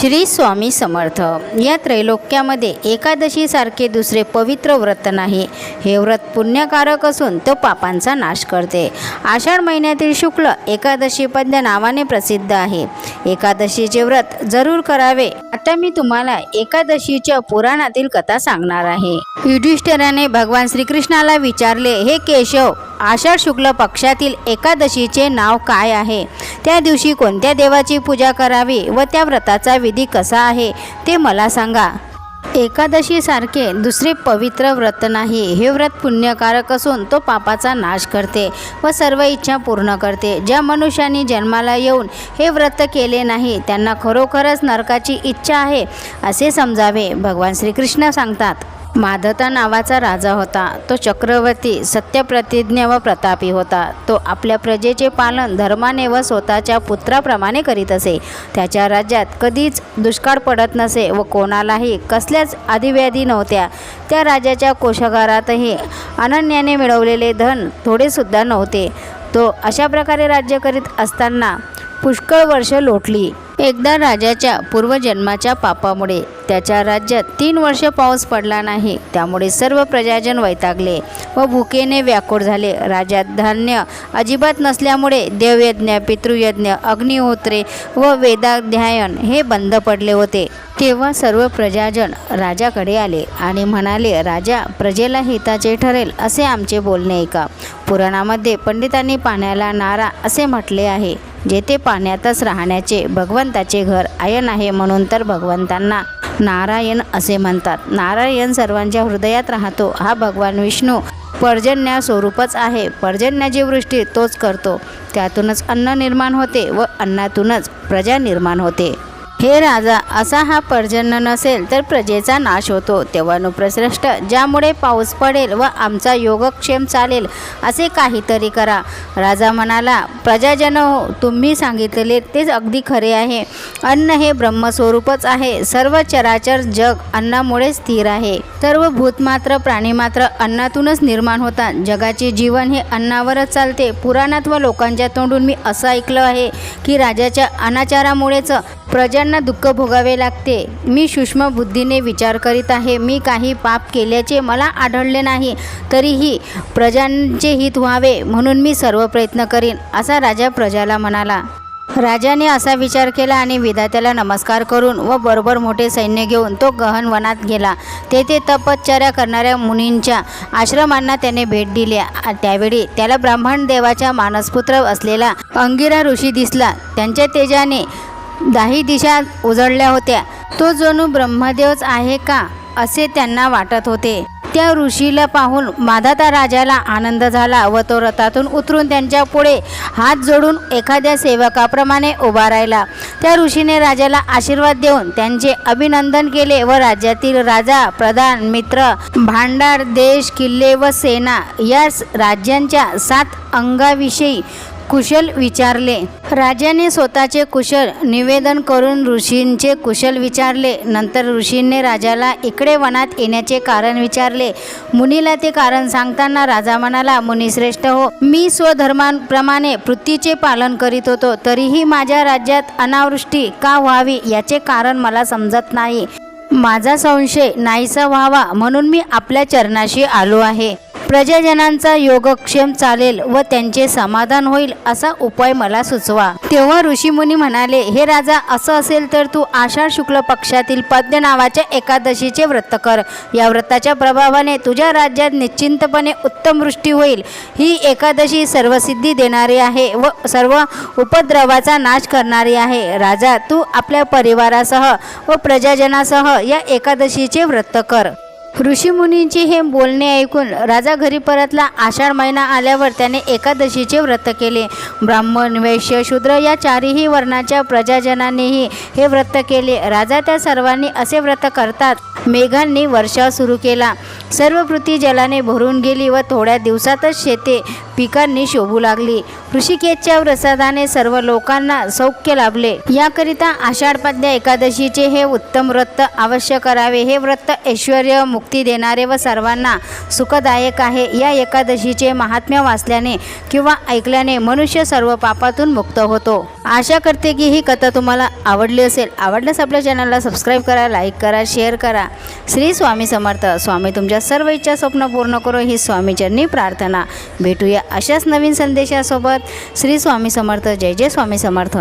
श्री स्वामी समर्थ. या त्रैलोक्यामध्ये एकादशीसारखे दुसरे पवित्र व्रत नाही. हे व्रत पुण्यकारक असून तो पापांचा नाश करते. आषाढ महिन्यातील शुक्ल एकादशीपद नावाने प्रसिद्ध आहे. एकादशीचे व्रत जरूर करावे. आता मी तुम्हाला एकादशीच्या पुराणातील कथा सांगणार आहे. युधिष्ठिराने भगवान श्रीकृष्णाला विचारले हे केशव आषाढ शुक्ल पक्षातील एकादशीचे नाव काय आहे? त्या दिवशी कोणत्या देवाची पूजा करावी व त्या व्रताचा विधी कसा आहे ते मला सांगा. एकादशीसारखे दुसरे पवित्र व्रत नाही. हे व्रत पुण्यकारक असून तो पापाचा नाश करते व सर्व इच्छा पूर्ण करते. ज्या मनुष्याने जन्माला येऊन हे व्रत केले नाही त्यांना खरोखरच नरकाची इच्छा आहे असे समजावे. भगवान श्रीकृष्ण सांगतात. माधता नावाचा राजा होता. तो चक्रवर्ती सत्यप्रतिज्ञ व प्रतापी होता. तो आपल्या प्रजेचे पालन धर्माने व स्वतःच्या पुत्राप्रमाणे करीत असे. त्याच्या राज्यात कधीच दुष्काळ पडत नसे व कोणालाही कसल्याच आदिव्याधी नव्हत्या. त्या राजाच्या कोशागारातही अनन्याने मिळवलेले धन थोडेसुद्धा नव्हते. तो अशा प्रकारे राज्य करीत असताना पुष्कळ वर्ष लोटली. एकदा राजाच्या पूर्वजन्माच्या पापामुळे त्याच्या राज्यात तीन वर्ष पाऊस पडला नाही. त्यामुळे सर्व प्रजाजन वैतागले व भुकेने व्याकुळ झाले. राज्यात धान्य अजिबात नसल्यामुळे देवयज्ञ पितृयज्ञ अग्निहोत्रे व वेदाध्यायन हे बंद पडले होते. तेव्हा सर्व प्रजाजन राजाकडे आले आणि म्हणाले राजा प्रजेला हिताचे ठरेल असे आमचे बोलणे ऐका. पुराणामध्ये पंडितांनी पाण्याला नारा असे म्हटले आहे. जेथे पाण्यातच राहण्याचे भगवंताचे घर आयन आहे म्हणून तर भगवंतांना नारायण असे म्हणतात. नारायण सर्वांच्या हृदयात राहतो. हा भगवान विष्णू पर्जन्या स्वरूपच आहे. पर्जन्याची वृष्टी तोच करतो. त्यातूनच अन्न निर्माण होते व अन्नातूनच प्रजा निर्माण होते. हे राजा असा हा पर्जन्य नसेल तर प्रजेचा नाश होतो. तेव्हा नुप्रश्रेष्ठ ज्यामुळे पाऊस पडेल व आमचा योगक्षेम चालेल असे काहीतरी करा. राजा म्हणाला प्रजाजन हो तुम्ही सांगितलेले तेच अगदी खरे आहे. अन्न हे ब्रह्मस्वरूपच आहे. सर्व चराचर जग अन्नामुळे स्थिर आहे. सर्व भूतमात्र प्राणीमात्र अन्नातूनच निर्माण होतात. जगाचे जीवन हे अन्नावरच चालते. पुराणात व लोकांच्या तोंडून मी असं ऐकलं आहे की राजाच्या अनाचारामुळेच प्रजांना दुःख भोगावे लागते. मी सूक्ष्म बुद्धीने विचार करीत आहे. मी काही पाप केल्याचे मला आढळले नाही तरीही प्रजांचे हित व्हावे म्हणून मी सर्व प्रयत्न करीन असा राजा प्रजाला म्हणाला. राजाने असा विचार केला आणि विधात्याला नमस्कार करून व बरोबर मोठे सैन्य घेऊन तो गहन वनात गेला. तेथे तपश्चर्या करणाऱ्या मुनींच्या आश्रमांना त्याने भेट दिली. त्यावेळी त्याला ब्राह्मण देवाचा मानसपुत्र असलेला अंगिरा ऋषी दिसला. त्यांच्या तेजाने दाही दिशा उजळल्या होत्या. तो जणू ब्रह्मदेवच आहे का असे त्यांना वाटत होते. त्या ऋषीला पाहून माधाता राजाला आनंद झाला व तो रथातून उतरून त्यांच्या पुढे हात जोडून एखाद्या सेवकाप्रमाणे उभा राहिला. त्या ऋषीने राजाला आशीर्वाद देऊन त्यांचे अभिनंदन केले व राज्यातील राजा प्रधान मित्र भांडार देश किल्ले व सेना या स- राज्यांच्या सात अंगाविषयी कुशल विचारले. राजाने स्वतःचे कुशल निवेदन करून ऋषींचे कुशल विचारले. नंतर ऋषींनी राजाला इकडे वनात येण्याचे कारण विचारले. मुनीला ते कारण सांगताना राजा म्हणाला मुनिश्रेष्ठ हो मी स्वधर्मांप्रमाणे पृथ्वीचे पालन करीत होतो तरीही माझ्या राज्यात अनावृष्टी का व्हावी याचे कारण मला समजत नाही. माझा संशय नाहीसा व्हावा म्हणून मी आपल्या चरणाशी आलो आहे. प्रजाजनांचा योगक्षेम चालेल व त्यांचे समाधान होईल असा उपाय मला सुचवा. तेव्हा ऋषीमुनी म्हणाले हे राजा असं असेल तर तू आषाढ शुक्ल पक्षातील पद्य नावाच्या एकादशीचे व्रत कर. या व्रताच्या प्रभावाने तुझ्या राज्यात निश्चिंतपणे उत्तम वृष्टी होईल. ही एकादशी सर्वसिद्धी देणारी आहे व सर्व उपद्रवाचा नाश करणारी आहे. राजा तू आपल्या परिवारासह व प्रजाजनासह या एकादशीचे व्रत कर. ऋषीमुनींचे हे बोलणे ऐकून राजा घरी परतला. आषाढ महिना आल्यावर त्याने एकादशीचे व्रत केले. ब्राह्मण वैश्य शूद्र या चारही वर्णाच्या प्रजाजनांनीही हे व्रत केले. राजा त्या सर्वांनी असे व्रत करतात. मेघांनी वर्षाव सुरू केला. सर्व पृथ्वी जलाने भरून गेली व थोड्या दिवसातच शेते पिकांनी शोभू लागली. ऋषिकेशच्या प्रसादाने सर्व लोकांना सौख्य लाभले. याकरिता आषाढ एकादशीचे हे उत्तम व्रत अवश्य करावे. हे व्रत ऐश्वर मुक्ती देणारे व सर्वांना सुखदायक आहे. या एकादशीचे महात्म्य वाचल्याने किंवा ऐकल्याने मनुष्य सर्व पापातून मुक्त होतो. आशा करते की ही कथा तुम्हाला आवडली असेल. आवडल्यास आपल्या चॅनलला सबस्क्राईब करा लाईक करा शेअर करा. श्री स्वामी समर्थ. स्वामी तुमच्या सर्व इच्छा स्वप्न पूर्ण करो. ही स्वामीचरणी प्रार्थना. भेटूया अशाच नवीन संदेशासोबत श्री स्वामी समर्थ जय जय स्वामी समर्थ.